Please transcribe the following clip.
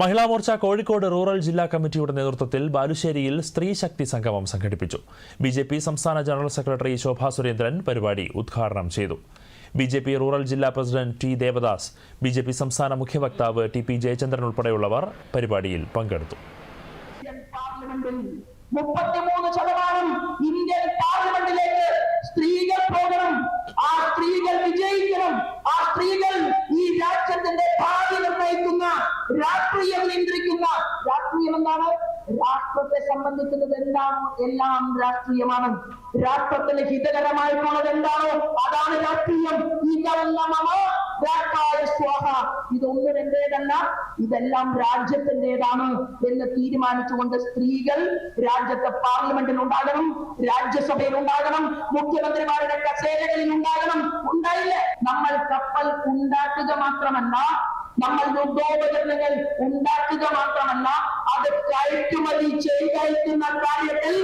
Mahila Morcha Kozhikode rural ജില്ലാ കമ്മിറ്റിയുടെ നേതൃത്വത്തിൽ ബാലുശ്ശേരിയിൽ സ്ത്രീ ശക്തി സംഗമം സംഘടിപ്പിച്ചു. ബി ജെ പി സംസ്ഥാന ജനറൽ സെക്രട്ടറി ശോഭാ സുരേന്ദ്രൻ പരിപാടി ഉദ്ഘാടനം ചെയ്തു. ബി ജെ പി റൂറൽ ജില്ലാ president T Devadas B J P സംസ്ഥാന മുഖ്യവക്താവ് ടി പി ജയചന്ദ്രൻ ഉൾപ്പെടെയുള്ളവർ പരിപാടിയിൽ പങ്കെടുത്തു. ആ സ്ത്രീകൾ വിജയിക്കണം. ആ സ്ത്രീകൾ രാഷ്ട്രീയം നിയന്ത്രിക്കുന്ന രാഷ്ട്രീയം എന്താണ്? രാഷ്ട്രത്തെ സംബന്ധിക്കുന്നത് എന്താണോ? എല്ലാം രാഷ്ട്രീയമാണ്. രാഷ്ട്രത്തിന് ഹിതകരമായിട്ടുള്ളത് എന്താണോ? അതാണ് രാഷ്ട്രീയം. ഇതൊന്നും എന്റേതല്ല ഇതെല്ലാം രാജ്യത്തിന്റെതാണ് എന്ന് തീരുമാനിച്ചുകൊണ്ട് സ്ത്രീകൾ രാജ്യത്തെ പാർലമെന്റിൽ ഉണ്ടാകണം രാജ്യസഭയിൽ ഉണ്ടാകണം മുഖ്യമന്ത്രിമാരുടെ കസേരകളിൽ ഉണ്ടാകണം. ഉണ്ടായില്ലേ? നമ്മൾ കപ്പൽ ഉണ്ടാക്കുക മാത്രമല്ല നമ്മൾ യുദ്ധോപകരണങ്ങൾ ഉണ്ടാക്കുക മാത്രമല്ല അത് കയറ്റുമതി ചെയ്തയക്കുന്ന കാര്യത്തിൽ